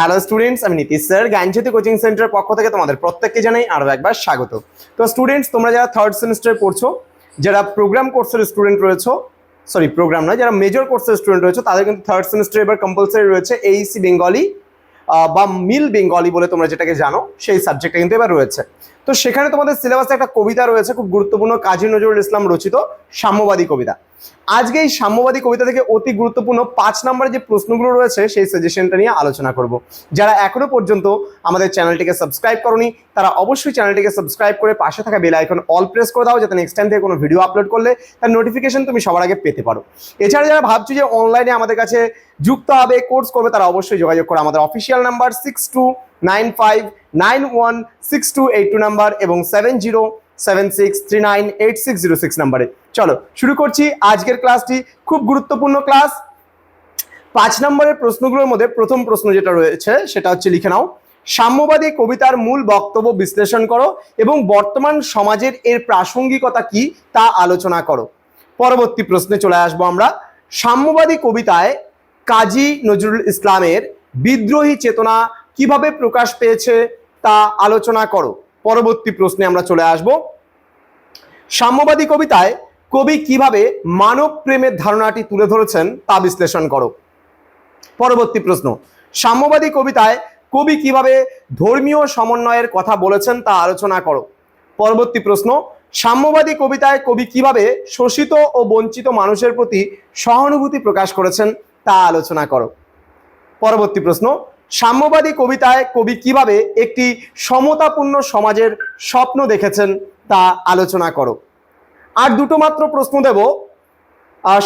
Hello students আমি Nitish sir. জ্ঞানজ্যোতি coaching সেন্টারের পক্ষ থেকে তোমাদের প্রত্যেককে জানাই আরও একবার স্বাগত। তো স্টুডেন্টস তোমরা যারা থার্ড সেমিস্টারে পড়ছো, যারা প্রোগ্রাম কোর্সের স্টুডেন্ট রয়েছো সরি প্রোগ্রাম নয়, যারা মেজর কোর্সের স্টুডেন্ট রয়েছে, তাদের কিন্তু থার্ড সেমিস্টার এবার কম্পালসারি রয়েছে এইসি বেঙ্গলি বা মিল বেঙ্গলি বলে তোমরা যেটাকে জানো, সেই সাবজেক্টটা কিন্তু এবার রয়েছে। তো সেখানে তোমাদের সিলেবাসে একটা কবিতা রয়েছে, খুব গুরুত্বপূর্ণ, কাজী নজরুল ইসলাম রচিত সাম্যবাদী কবিতা। আজকে এই সাম্যবাদী কবিতা থেকে অতি গুরুত্বপূর্ণ পাঁচ নম্বরের যে প্রশ্নগুলো রয়েছে, সেই সাজেশনটা নিয়ে আলোচনা করব। যারা এখনও পর্যন্ত আমাদের চ্যানেলটিকে সাবস্ক্রাইব করনি, তারা অবশ্যই চ্যানেলটিকে সাবস্ক্রাইব করে পাশে থাকা বেল আইকন অল প্রেস করে দাও, যাতে নেক্সট টাইম থেকে কোনো ভিডিও আপলোড করলে তার নোটিফিকেশন তুমি সবার আগে পেতে পারো। এছাড়া যারা ভাবছ যে অনলাইনে আমাদের কাছে যুক্ত হবে কোর্স করবে, তারা অবশ্যই যোগাযোগ করো। আমাদের official number six two nine five nine one six two eight two number এবং seven zero seven six three nine eight six zero six নাম্বারে। চলো, শুরু করছি আজকের ক্লাসটি। খুব গুরুত্বপূর্ণ ক্লাস। পাঁচ নম্বরের প্রশ্নগুলোর মধ্যে প্রথম প্রশ্ন যেটা রয়েছে, সেটা হচ্ছে লিখে নাও। সাম্যবাদী কবিতার মূল বক্তব্য বিশ্লেষণ করো এবং বর্তমান সমাজের এর প্রাসঙ্গিকতা কি তা আলোচনা করো। পরবর্তী প্রশ্নে চলে আসব আমরা। সাম্যবাদী কবিতায় কাজী নজরুল ইসলামের বিদ্রোহী চেতনা কীভাবে প্রকাশ পেয়েছে তা আলোচনা করো। পরবর্তী প্রশ্নে আমরা চলে আসব। সাম্যবাদী কবিতায় কবি কীভাবে মানব প্রেমের ধারণাটি তুলে ধরেছেন তা বিশ্লেষণ করো। পরবর্তী প্রশ্ন, সাম্যবাদী কবিতায় কবি কীভাবে ধর্মীয় সমন্বয়ের কথা বলেছেন তা আলোচনা করো। পরবর্তী প্রশ্ন, সাম্যবাদী কবিতায় কবি কীভাবে শোষিত ও বঞ্চিত মানুষের প্রতি সহানুভূতি প্রকাশ করেছেন তা আলোচনা করো। পরবর্তী প্রশ্ন সাম্যবাদী কবিতায় কবি কীভাবে একটি সমতাপূর্ণ সমাজের স্বপ্ন দেখেছেন তা আলোচনা করো। আর দুটো মাত্র প্রশ্ন দেব।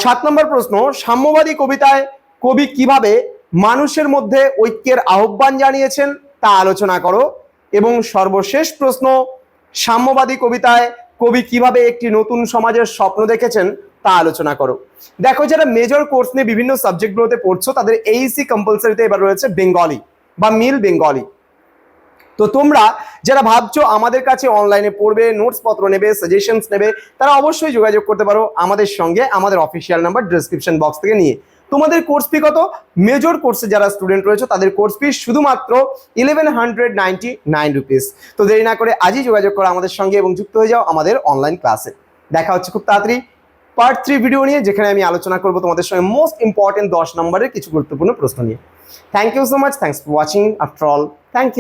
সাত নম্বর প্রশ্ন, সাম্যবাদী কবিতায় কবি কীভাবে মানুষের মধ্যে ঐক্যের আহ্বান জানিয়েছেন তা আলোচনা করো। এবং সর্বশেষ প্রশ্ন, সাম্যবাদী কবিতায় কবি কীভাবে একটি নতুন সমাজের স্বপ্ন দেখেছেন তা আলোচনা করো। দেখো, যারা মেজর কোর্স নিয়ে বিভিন্ন সাবজেক্টগুলোতে পড়ছো, তাদের এইসি কম্পালসারিতে এবার রয়েছে বেঙ্গলি বা মিল বেঙ্গলি তো তোমরা, যারা ভাবছ আমাদের কাছে অনলাইনে পড়বে নোটস পত্র নেবে সাজেশনস নেবে, তারা অবশ্যই যোগাযোগ করতে পারো আমাদের সঙ্গে, আমাদের অফিসিয়াল নাম্বার ডিসক্রিপশন বক্স থেকে নিয়ে। তোমাদের কোর্স ফি কত? মেজর কোর্সে যারা স্টুডেন্ট রয়েছে, তাদের কোর্স ফি শুধুমাত্র eleven hundred ninety nine rupees তো দেরি না করে আজই যোগাযোগ করো আমাদের সঙ্গে এবং যুক্ত হয়ে যাও আমাদের অনলাইন ক্লাসে দেখা হচ্ছে খুব তাড়াতাড়ি। পার্ট থ্রি ভিডিও নিয়ে, যেখানে আমি আলোচনা করব তোমাদের সঙ্গে মোস্ট ইম্পর্টেন্ট দশ নম্বরের কিছু গুরুত্বপূর্ণ প্রশ্ন নিয়ে। Thank you so much thanks for watching after all thank you